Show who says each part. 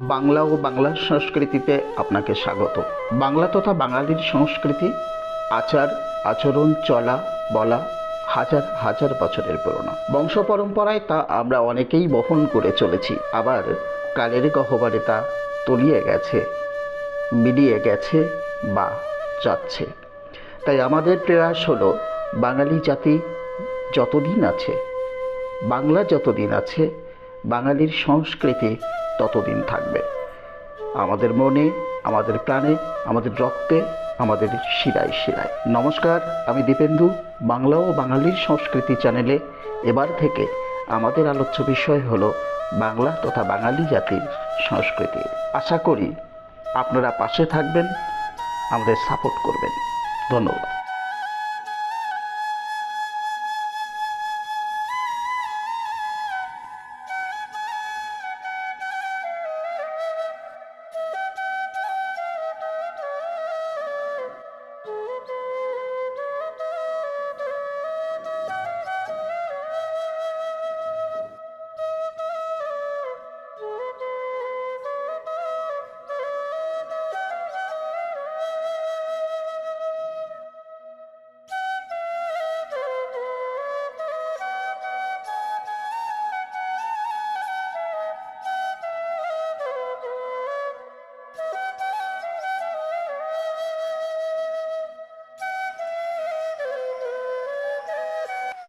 Speaker 1: বাংলা ও বাংলার সংস্কৃতিতে আপনাকে স্বাগত। বাংলা তথা বাঙালির সংস্কৃতি, আচার, আচরণ, চলা, বলা হাজার হাজার বছরের পুরনো। বংশ পরম্পরায় তা আমরা অনেকেই বহন করে চলেছি। আবার কালের গহ্বরে তা তলিয়ে গেছে মিলিয়ে গেছে বা যাচ্ছে। তাই আমাদের প্রয়াস হলো, বাঙালি জাতি যতদিন আছে, বাংলা যতদিন আছে, বাঙালির সংস্কৃতি ততদিন থাকবে। আমাদের মনে, আমাদের প্রাণে, আমাদের রক্তে, আমাদের শিরায় শিরায়। নমস্কার, আমি দীপেন্দু, বাংলা ও বাঙালির সংস্কৃতি চ্যানেলে। এবার থেকে আমাদের আলোচ্য বিষয় হল বাংলা তথা বাঙালি জাতির সংস্কৃতি। আশা করি আপনারা পাশে থাকবেন, আমাদের সাপোর্ট করবেন। ধন্যবাদ।